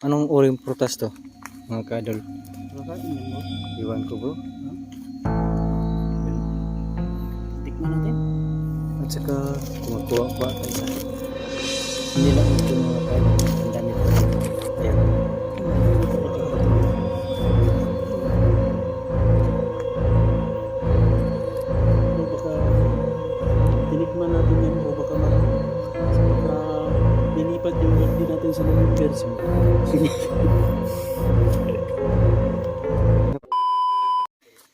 Anong uring prutas to? Mga kadol. Iwan ko bro. Tikman natin. At saka kumakuha-kuha tayo sa Hindi lang ito mga kadol. Natin sa November. Sige.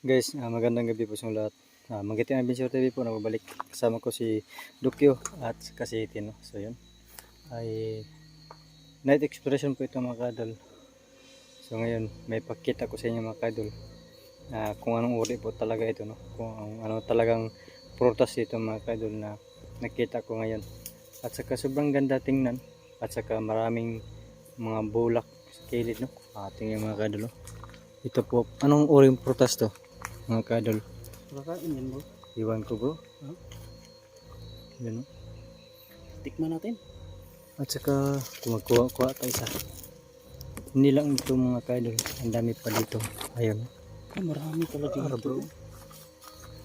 Guys, ah, magandang gabi po sa lahat. Uh, Magiting ang Adventure TV po. Nagbabalik kasama ko si Dukyo at kasi Tino. So yun. Ay night exploration po ito mga kadol. So ngayon, may pakita ko sa inyo mga kadol. ah, kung anong uri po talaga ito. No? Kung ano talagang prutas ito mga kadol na nakita ko ngayon. At saka sobrang ganda tingnan. At saka maraming mga bulak sa kilid. No? Ah, tingnan mga kadol. No? Ito po, anong uring prutas to? Mga kadol. Kakain yan mo. Iwan ko bro. Huh? Yan. no? Tikman natin. At saka kumakuha-kuha tayo sa hindi lang ito mga kadol. Ang dami pa dito. Ayun. Ah, marami talaga Ah, bro.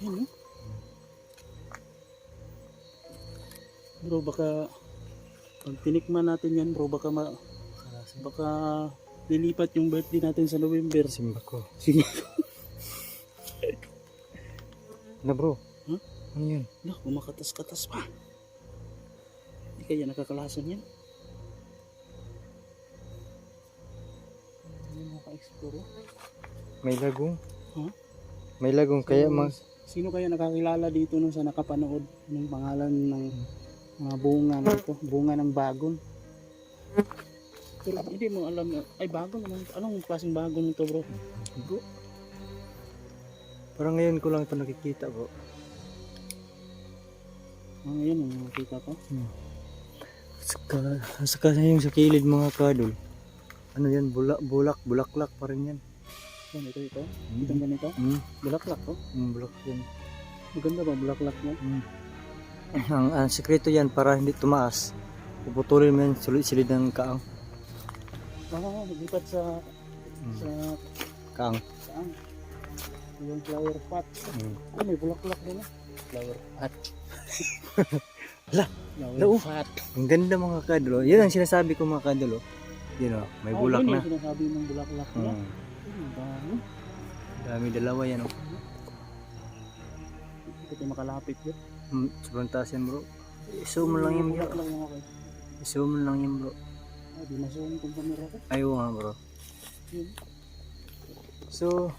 Yan no? Bro, baka pag tinikman natin yan bro, baka ma, baka lilipat yung birthday natin sa November. Simba ko. Sige. Na bro. Huh? Ano yun? Lah, kumakatas-katas pa. Hindi kaya nakakalasan yan. Hindi mo ka-explore. oh. May lagong. Huh? May lagong kaya mag... Sino kaya nakakilala dito nung sa nakapanood ng pangalan ng mga bunga na ito? Bunga ng bagon. Pero hindi mo alam, ay bagon naman. Anong klaseng bagon nito bro? Bro. Parang ngayon ko lang ito nakikita bro. Ah, yan ang nakita ko. At saka, saka yung sa kilid mga kadol. Ano yan? Bulak, bulak, bulaklak pa rin yan. Yan, ito, ito. Itong ganito. Hmm. Bulaklak to. Hmm, bulak yan. Maganda ba bulaklak mo? Mm. ang, ang sekreto yan para hindi tumaas. Puputulin mo yan silid ng kaang. Ah, naglipat sa Mm. sa Kaang. saan? Yung flower pot. Mm. Ah, may bulaklak din ah. Flower pot. Ala, Flower Lau. pot. Ang ganda mga kadlo. Yan ang sinasabi ko mga kadlo. Yun o, may Oh, bulak yun na. sinasabi ng bulaklak nila. Mm. Hmm, dami. Dami dalawa yan o. Hindi tayo makalapit yun. Mm, sobrang taas yan bro. I-zoom mo lang yan bro. I-zoom mo lang yan bro. Ah, di kung ko. Nga bro. So,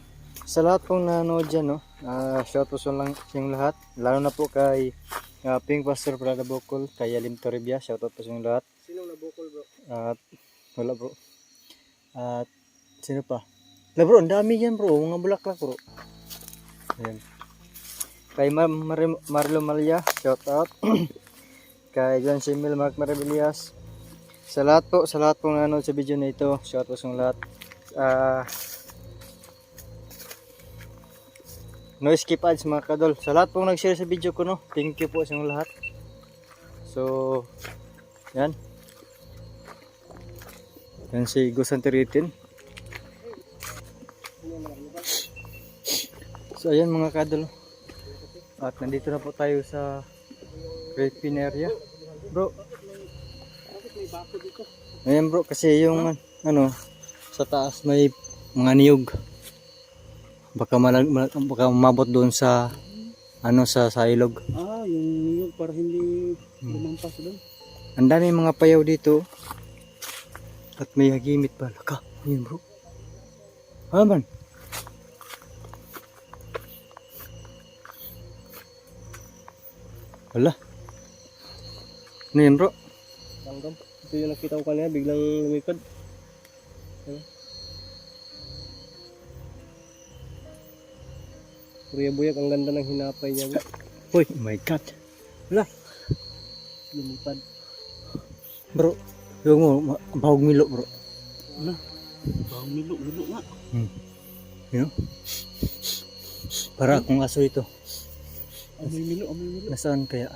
sa lahat pong nanood dyan, no, uh, shout po sa lang yung lahat. Lalo na po kay uh, Pink Pastor Prada Bocol, kay Alim Toribia, shout out po sa yung lahat. Sinong nabukol bro? At wala bro. At sino pa? La bro, ang dami yan bro, mga bulaklak bro. Ayan. Kay Mar Marlo Malia, shout out. kay John Simil Mark Marabilias. Sa lahat po, sa lahat pong nanood sa video na ito, shout out sa lahat. Ah No skip ads mga kadol. Sa lahat pong nag-share sa video ko no. Thank you po sa lahat. So, yan. Yan si Gus Antiritin. So ayan mga kadol. At nandito na po tayo sa Great Pin area. Bro, ayan bro kasi yung ano sa taas may mga niyog. Baka malag, mal- baka umabot doon sa ano sa sa ilog. Ah, yung niyog para hindi Hmm. lumampas doon. Ang dami mga payaw dito. At may hagimit pa. Laka. Ayun bro. Ano man? Wala. Ano yan bro? Langgam. Ito yung nakita ko kanina, biglang lumipad. Kuya Buyak, ang ganda ng hinapay niya. Uy, oh my god. Wala. Lumipad. Bro. Yung mo, bahog milo bro. Ano? Bawang milo, milo nga. You know? Para akong aso ito. Umimilo, umimilo. Nasaan kaya?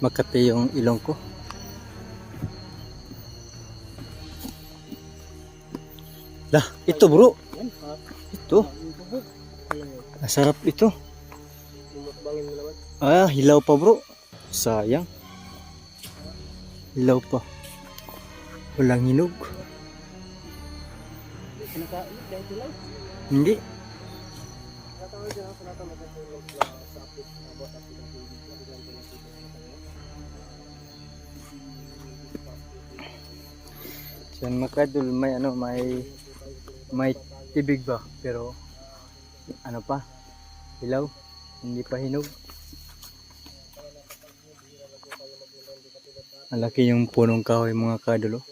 Makati yung ilong ko. Lah, ito bro. Ito. Masarap ito. Ah, hilaw pa bro. Sayang. Hilaw pa. Walang hinog. Hindi. Yan mga kadol, may ano, may may tibig ba? Pero ano pa? Hilaw. Hindi pa hinog. Ang laki yung punong kahoy mga kadol. oh.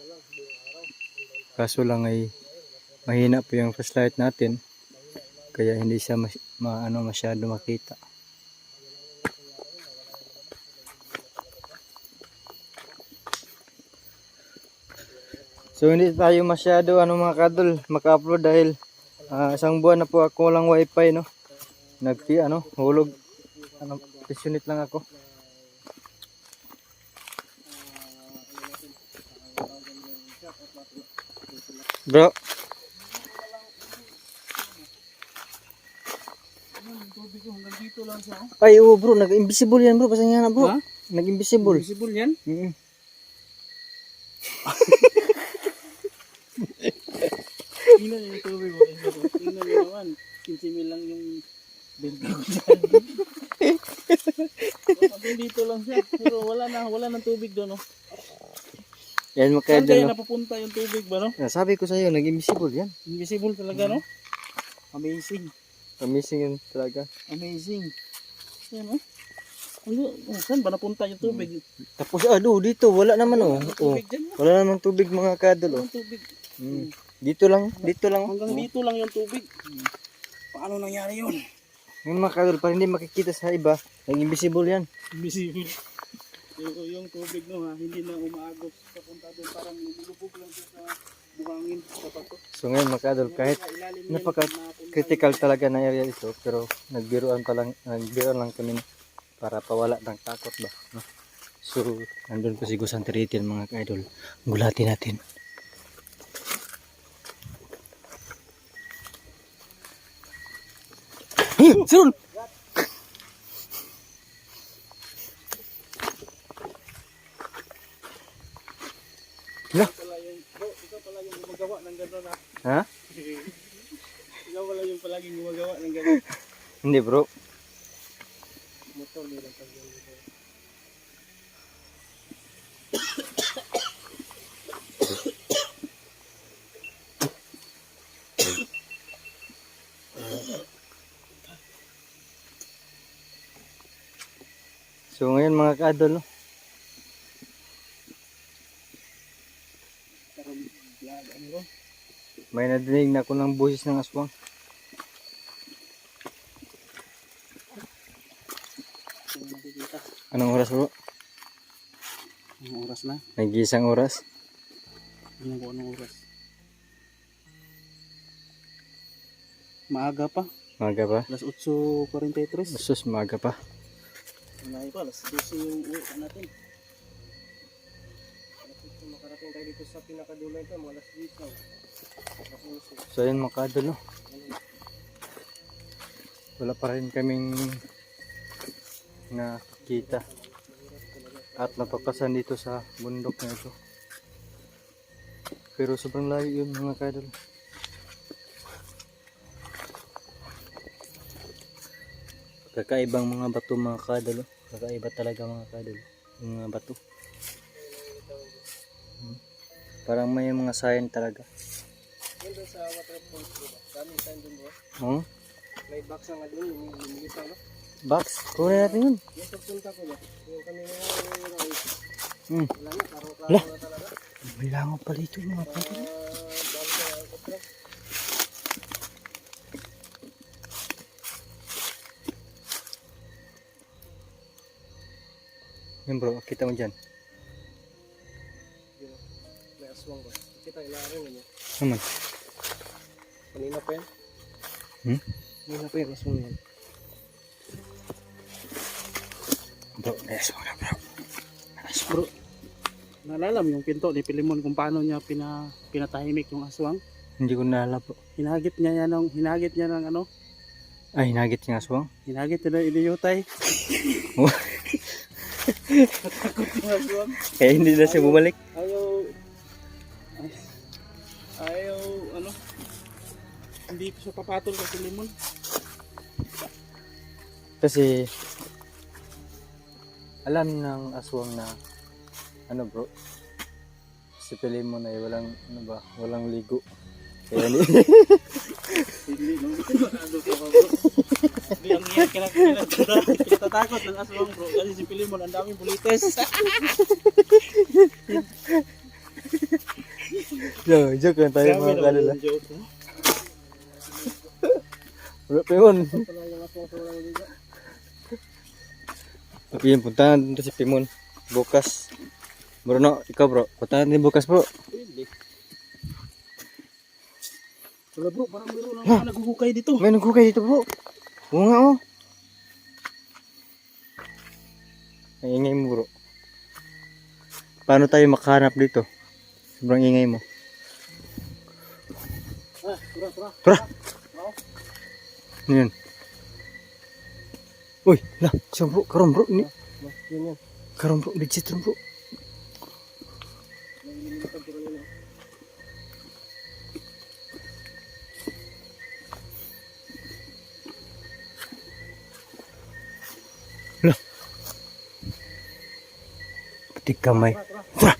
Kaso lang ay mahina po yung flashlight natin. Kaya hindi siya mas, ma, ano, masyado makita. So hindi tayo masyado ano mga kadol maka-upload dahil ah, isang buwan na po ako walang wifi no. Nag ano hulog ano pisunit lang ako. Bro, oh. ay oo bro, nag-invisible yan bro, pasensya na bro. Nag-invisible. Visible yan? Mm. Tingnan niyo yung tubig mo. Tingnan niyo naman. 15 mil lang yung benta ko dyan. Hanggang dito lang siya. Pero wala na, wala nang tubig doon. Oh. Yan Saan kadol. kaya no? napupunta yung tubig ba no? Ah, Sabi ko sa iyo, nag-invisible yan. Invisible talaga no? Amazing. Amazing yun talaga. Amazing. Yan oh. Ano, oh, saan ba napunta yung tubig? Tapos ano, dito wala naman oh. Oh. tubig dyan. no? Wala namang tubig mga kadol oh. Tubig. Mm. Dito lang, dito lang. oh. Hanggang dito lang yung tubig. Paano nangyari yun? Yung mga kadol, para hindi makikita sa iba, nag-invisible yan. Invisible. Yung, yung tubig no ha, hindi na umaagos papunta doon parang lumubog lang siya sa buhangin sa bato. So ngayon mga kadol, kahit Sa ilalim yan, napaka napunta critical talaga na area ito, pero nagbiruan pa lang, nagbiruan lang kami para pawala ng takot ba. No? So, nandun po si Gusang Tiritin mga ka-idol. Gulatin natin. Sirul! Hala, pala yung, bro, ikaw pala yung gumagawa ng gano'n ha. ha? ikaw pala yung palaging gumagawa ng gano'n. Hindi bro. So ngayon mga ka-idol, no? may nadinig na ako ng boses ng aswang. Ito yung nakikita. Anong oras bro? Anong oras na? Nag-iisang oras. Ano ko anong oras? Maaga pa. Maga pa. Alas 8.43. Sus, maga pa. Malayo pa, alas 12 yung uwi natin. Makarating tayo dito sa pinakadulo ito, mga alas 10 lang. So yun no? Wala pa rin kaming nakikita. At napapasan dito sa bundok na ito. Pero sobrang layo yun mga ka-idol. Kakaibang mga bato mga ka-idol. oh. Kakaiba talaga mga. Yung mga bato. Hmm. Parang may mga sign talaga. Doon sa waterfalls bro ba? Daming time doon bro. Oh, May box na nga doon, yung lumilipang no? Box. Kunin natin yun. Nga. Hmm. Wala Wala. langaw pala ito mga kopra. Yan bro, kita mo dyan. May aswang ba? Kita ilarin ninyo. Naman. Kanina pa yan. Hmm? Kanina pa yung aswang yan. Bro, yes, wala bro. Bro, naalala mo yung pinto ni Pilimon kung paano niya pina, pinatahimik yung aswang? Hindi ko naalala po. Hinagit niya yan ng, hinagit niya ng ano? Ay, hinagit yung aswang. Hinagit niya ng aswang. Kaya hindi na siya bumalik. Ayaw, ay, ayaw, ano, hindi siya papatol kay Pilimon. Kasi, alam ng aswang na, ano bro, si Pilimon ay walang, ano ba, walang ligo. Kaya hindi, Hindi, ang iyak kina kinatatakot ng aswang, bro. Kasi si Pilimon, ang daming bulites. so, joke lang tayo mga kalala. Bro, Pimon, Pala Pimon, puntahan dito si Pimon. Bukas. Bro, no, ikaw bro, puntahan din bukas bro. Hindi. Wala bro, parang meron lang mga naguhukay dito. May naghukay dito bro. Oo nga oh. Ang ingay mo bro. Paano tayo makahanap dito? Sobrang ingay mo. Ah, tara, tara. Tara! Oo. Ano yun? Uy, lah, siya bro, karon bro, ni, karon bro, legit rin bro. Yun. Pati kamay. Tara.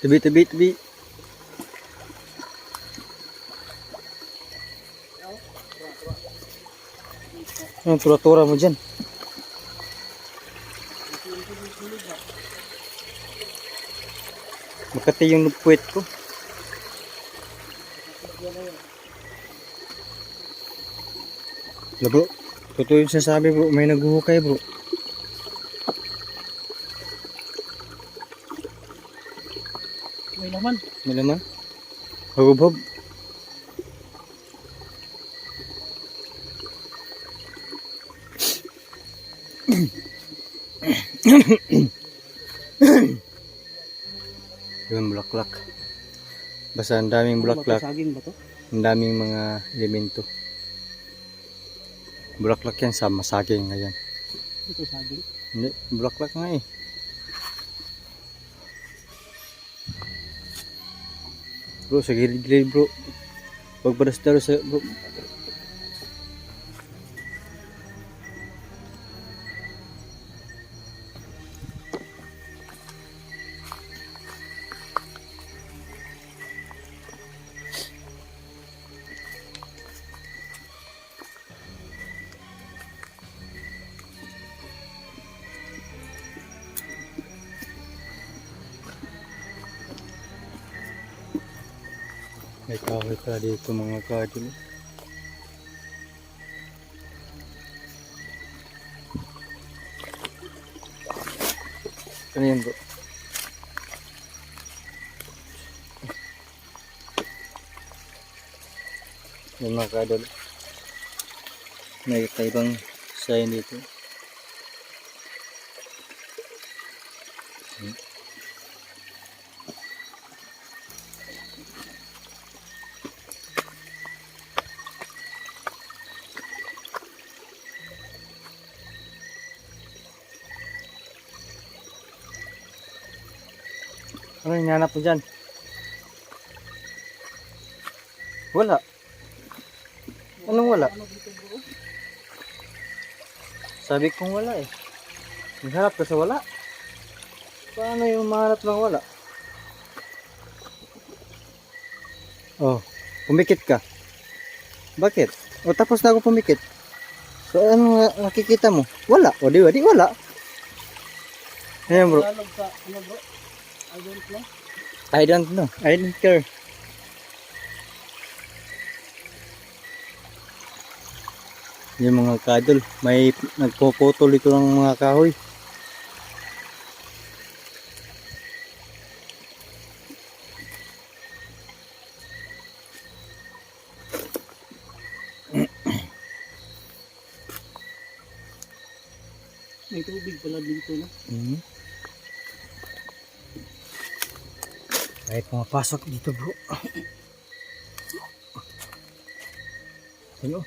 Tabi, tabi, tabi. Anong tura-tura mo dyan? Makati yung puwet ko. Wala bro, totoo yung sinasabi bro, may naghuhukay bro. May laman. May laman? Hubub-hub. Yun, bulaklak. Basta ang daming bulaklak, Saging ba to? ang daming mga elemento. Bulaklak yan sa masaging ngayon. Ito saging. Hindi, bulaklak nga eh. Bro, sa gilid-gilid bro. Huwag baras-daras sa bro. May kahoy pala dito mga kadil. Ano yan bro? Yan mga kadil. May kaibang sign dito. Hanap mo dyan? Wala. Anong wala? Sabi kong wala eh. Naghanap ka sa wala. Paano yung mahanap ng wala? Oh, pumikit ka. Bakit? O tapos na ako pumikit. So ano nakikita mo? Wala. O di, di wala. Ayan bro. Ano bro? I don't know. I don't know. I don't care. Yung mga kadol, may nagpopotol ito ng mga kahoy. Pumapasok dito bro. Ano?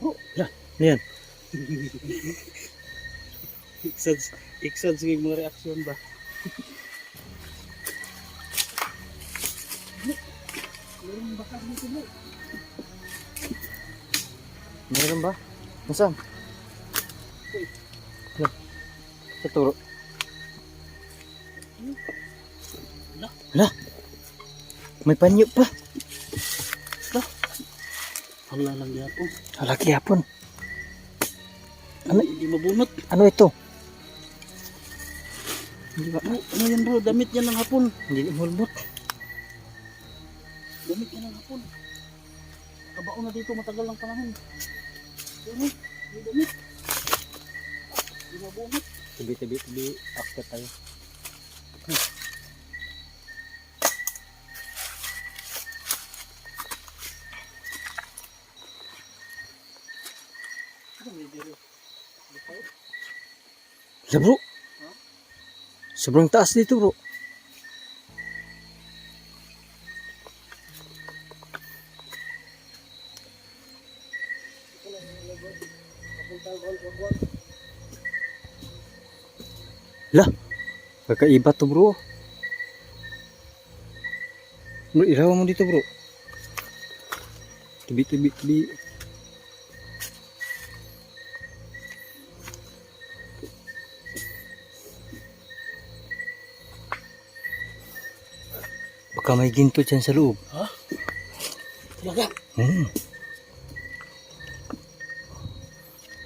Bro, Ano yan? iksad iksad sige mga reaksyon ba. Nasaan? Ano? Sa turo. Wala. Wala. May panyo pa. Hala lang yapo. Halaki hapon. Ano? Hindi mabunot. Ano ito? Hindi ba? Bro, ano yan bro? Damit yan ng hapon. Hindi mulbot. Damit yan ng hapon. Kabao na dito matagal ng panahon. Ano? May damit. Hindi mabunot. Tabi, tabi, tabi. After tayo. Ano may dito? Hala bro. Sobrang taas dito bro. Lah, kakaiba to bro. Bro, ilaw mo dito bro. Tibi, tibi, tibi. Baka may ginto dyan sa loob. Talaga. Hmm.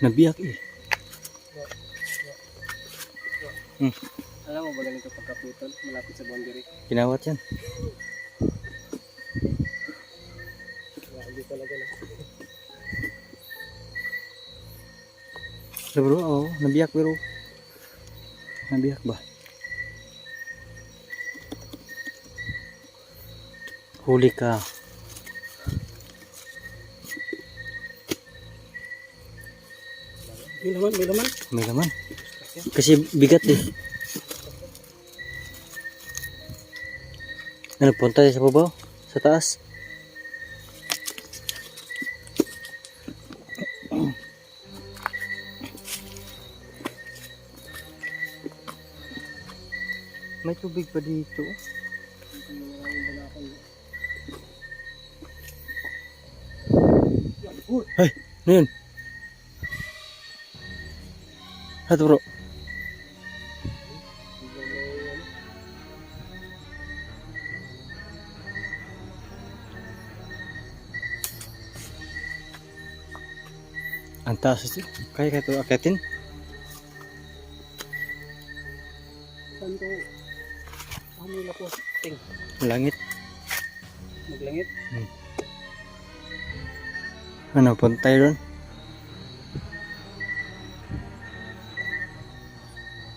Nabiyak eh. Alam mo ba ganito? Malapit sa boundary. Kinawat yan. Hindi talaga na. Hala bro, oo. Nabiyak bro. Nabiyak ba? Huli ka. May laman, may laman. May laman. Kasi bigat eh. Ano, punta tayo sa babaw? Sa taas? May tubig pa dito. Ay, ano yun? Akitin? Saan ko? Ano nila po? Ting. Langit. Maglangit. Ano, punta tayo doon?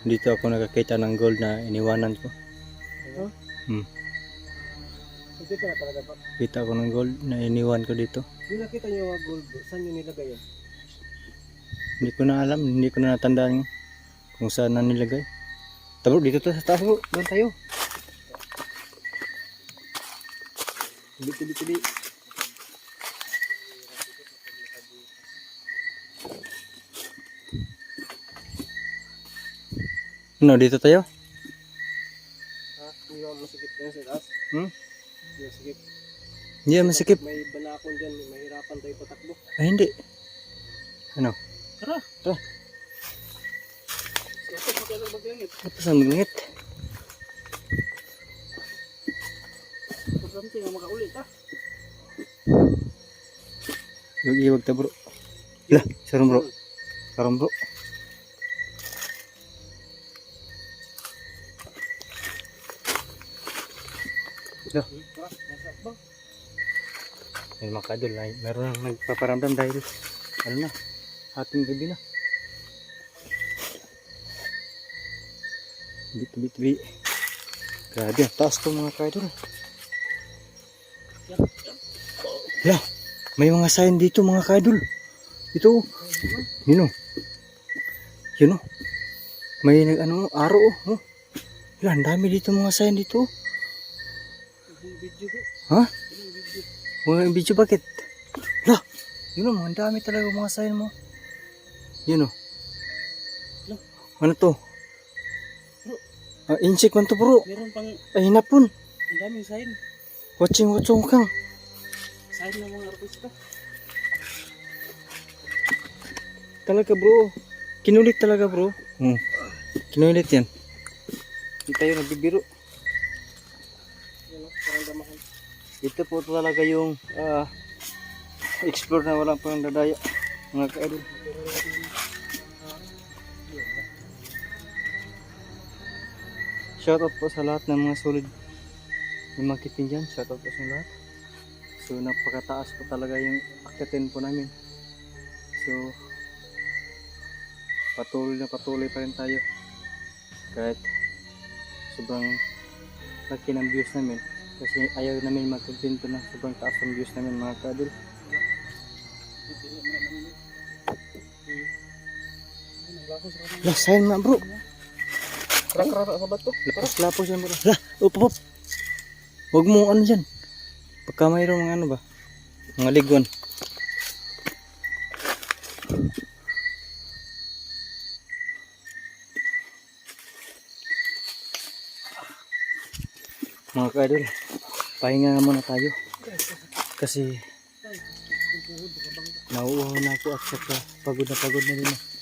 Dito ako nakakita ng gold na iniwanan ko. Huh? Hmm. Ka na talaga ba? Kita ko ng gold na iniwan ko dito. Yung nakita niyo yung gold, saan nyo nilagay yan? Hindi ko na alam, hindi ko na natandaan kung saan na nilagay. Tabo, dito to sa taas bro. Doon tayo. Tibi, tibi, tibi. Ano, dito tayo? Ha? Hindi mo masikip yan sa taas? Hmm? Hindi masikip. Hindi yeah, masikip. May balakon dyan, mahirapan tayo patakbo. Ay, hindi. Ano? Tara! Tara. Ito, magkano maglangit? Ito sa magngit. Pagkano tayo makaulit ha? Iwag-iwag ta bro. Lah, sarong bro. Sarong bro. Ba? may mga kadol na meron nang nagpaparamdam dahil ano na, ating gabi na. Tibi. Grabe, ang taas to mga kaidol. Hala, may mga sign dito mga kaidol. Ito, oh. yun o. Yun o. May nag ano, araw o. Oh. Hala, ang dami dito mga sign dito. oh. Ha? Yung video. Wala yung video bakit? Hala, yun o, ang dami talaga mga sign mo. Yun o. Hala. Ano to? Ah, insect man to bro. Meron pang Ay, hinapon. ang daming sign. Watching, watching kang. Sign ng mga artista. Talaga bro. Kinulit talaga bro. Hmm. Kinulit yan. Hindi tayo nagbibiro. Yan o, parang damahan. Ito po talaga yung ah, explore na walang pang dadaya. Mga kaidol. Shoutout po sa lahat ng mga solid yung makitin dyan. Shoutout po sa lahat. So napakataas po talaga yung akitin po namin. So patuloy na patuloy pa rin tayo. Kahit sobrang laki ng views namin. Kasi ayaw namin magkontento na sobrang taas ng views namin mga kadol. Lah, sayang na bro. Krak-krak sa bato. Lapos-lapos yan bro. Lah, up, up. Huwag mo ano dyan. Pagka mayroong mga ano ba? Mga liguan. Mga kaidol, pahinga na muna tayo. Kasi nauuhaw na ako at saka pagod na pagod na din. ako.